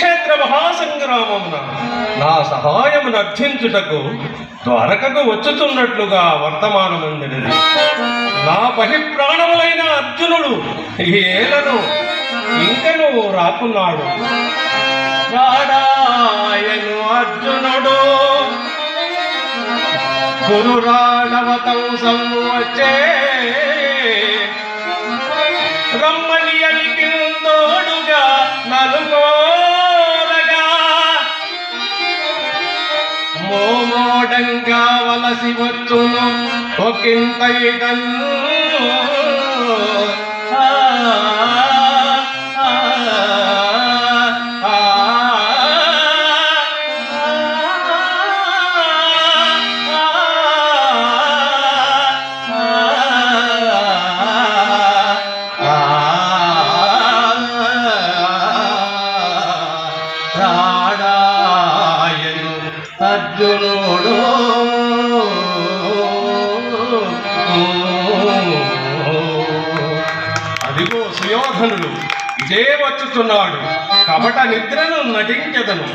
కురుక్షేత్ర మహాసంగ్రామమున నా. సహాయమును అర్థించుటకు ద్వారకకు వచ్చుతున్నట్లుగా వర్తమానమందినది నా బహిప్రాణములైన అర్జునుడు ఏలను ఇంకను రాకున్నాడు. రాడాయను అర్జునుడు గురురాడవతం వచ్చే మోమోడంగా కావలసి వచ్చును ఒకంత రాడాయను దుర్యోధనుడు జయవచ్చుతున్నాడు ఇదే వచ్చుతున్నాడు కపట నిద్రను నటించదను.